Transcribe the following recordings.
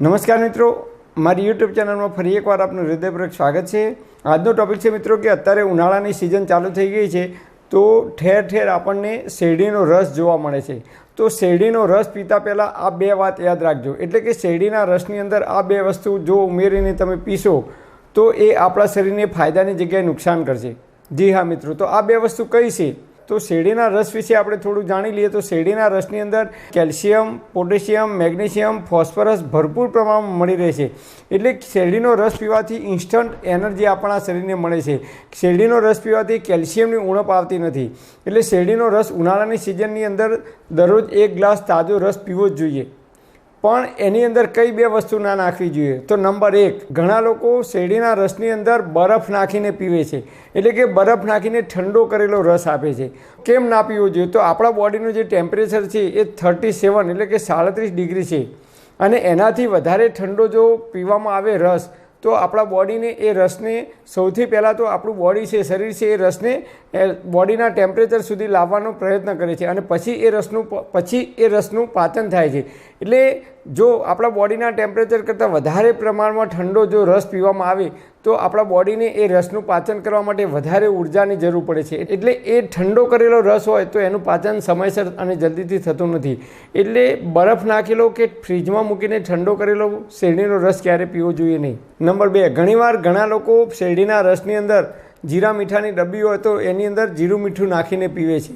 નમસ્કાર મિત્રો, મારી યુટ્યુબ ચેનલમાં ફરી એકવાર આપનું હૃદયપૂર્વક સ્વાગત છે. આજનો ટોપિક છે મિત્રો કે અત્યારે ઉનાળાની સિઝન ચાલુ થઈ ગઈ છે, તો ઠેર ઠેર આપણને શેરડીનો રસ જોવા મળે છે. તો શેરડીનો રસ પીતા પહેલાં આ બે વાત યાદ રાખજો. એટલે કે શેરડીના રસની અંદર આ બે વસ્તુ જો ઉમેરીને તમે પીશો, તો એ આપણા શરીરને ફાયદાની જગ્યાએ નુકસાન કરશે. જી હા મિત્રો, તો આ બે વસ્તુ કઈ છે? તો શેરડીના રસ વિશે આપણે થોડું જાણી લઈએ તો શેરડીના રસની અંદર કેલ્શિયમ, પોટેશિયમ, મેગ્નેશિયમ, ફોસ્ફરસ ભરપૂર પ્રમાણમાં મળી રહે છે. એટલે શેરડીનો રસ પીવાથી ઇન્સ્ટન્ટ એનર્જી આપણા શરીરને મળે છે. શેરડીનો રસ પીવાથી કેલ્શિયમની ઉણપ આવતી નથી. એટલે શેરડીનો રસ ઉનાળાની સિઝનની અંદર દરરોજ એક ગ્લાસ તાજો રસ પીવો જ જોઈએ. પણ એની અંદર કઈ બે વસ્તુ ના નાખવી જોઈએ? તો નંબર એક, ઘણા લોકો શેરડીના રસની અંદર બરફ નાખીને પીવે છે. એટલે કે બરફ નાખીને ઠંડો કરેલો રસ આપે છે. કેમ ના પીવો જોઈએ? તો આપણા બોડીનું જે ટેમ્પરેચર છે એ થર્ટી સેવન એટલે કે સાડત્રીસ ડિગ્રી છે. અને એનાથી વધારે ઠંડો જો પીવામાં આવે રસ તો આપણા બોડીને એ રસને સૌથી પહેલાં તો આપણું બોડી છે, શરીર છે, એ રસને બોડીના ટેમ્પરેચર સુધી લાવવાનો પ્રયત્ન કરે છે અને પછી એ રસનું પછી એ રસનું પાચન થાય છે. એટલે જો આપણા બોડીના ટેમ્પરેચર કરતાં વધારે પ્રમાણમાં ઠંડો જો રસ પીવામાં આવે તો આપણા બોડીને એ રસનું પાચન કરવા માટે વધારે ઉર્જાની જરૂર પડે છે. એટલે એ ઠંડો કરેલો રસ હોય તો એનું પાચન સમયસર અને જલ્દીથી થતું નથી. એટલે બરફ નાખેલો કે ફ્રીજમાં મૂકીને ઠંડો કરેલો શેરડીનો રસ ક્યારે પીવો જોઈએ નહીં. નંબર બે, ઘણીવાર ઘણા લોકો શેરડીના રસની અંદર જીરા મીઠાની ડબ્બી હોય તો એની અંદર જીરું મીઠું નાખીને પીવે છે.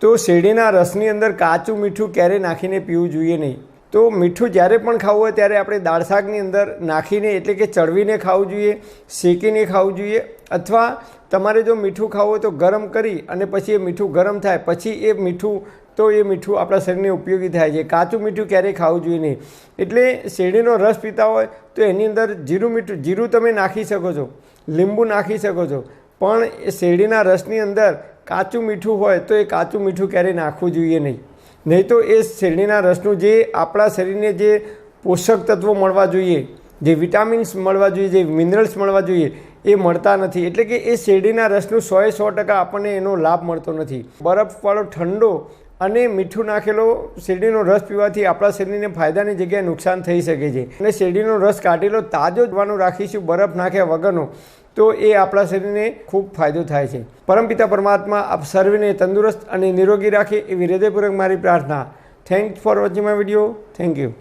તો શેરડીના રસની અંદર કાચું મીઠું ક્યારેય નાખીને પીવું જોઈએ નહીં. તો મીઠું જ્યારે પણ ખાવું હોય ત્યારે આપણે દાળ શાકની અંદર નાખીને, એટલે કે ચડવીને ખાવું જોઈએ, શેકીને ખાવું જોઈએ, અથવા તમારે જો મીઠું ખાવું હોય તો ગરમ કરી અને પછી એ મીઠું ગરમ થાય. પછી એ મીઠું, તો એ મીઠું આપણા શરીરને ઉપયોગી થાય છે. કાચું મીઠું ક્યારેય ખાવું જોઈએ નહીં. એટલે શેરડીનો રસ પીતા હોય તો એની અંદર જીરું મીઠું, જીરું તમે નાખી શકો છો, લીંબુ નાખી શકો છો. પણ એ શેરડીના રસની અંદર કાચું મીઠું હોય તો એ કાચું મીઠું ક્યારેય નાખવું જોઈએ નહીં. નહીં તો એ શેરડીના રસનું જે આપણા શરીરને જે પોષક તત્વો મળવા જોઈએ, જે વિટામિન્સ મળવા જોઈએ, જે મિનરલ્સ મળવા જોઈએ, એ મળતા નથી. એટલે કે એ શેરડીના રસનું સોએ સો ટકા આપણને એનો લાભ મળતો નથી. બરફવાળો ઠંડો અને મીઠું નાખેલો શેરડીનો રસ પીવાથી આપણા શરીરને ફાયદાની જગ્યાએ નુકસાન થઈ શકે છે. અને શેરડીનો રસ કાઢેલો તાજો જવાનું રાખીશું બરફ નાખ્યા વગરનો. તો એ આપણા શરીરને ખૂબ ફાયદો થાય છે. પરમપિતા પરમાત્મા, આપ સર્વેને તંદુરસ્ત અને નિરોગી રાખે એવી હૃદયપૂર્વક મારી પ્રાર્થના. Thank for watching my video thank you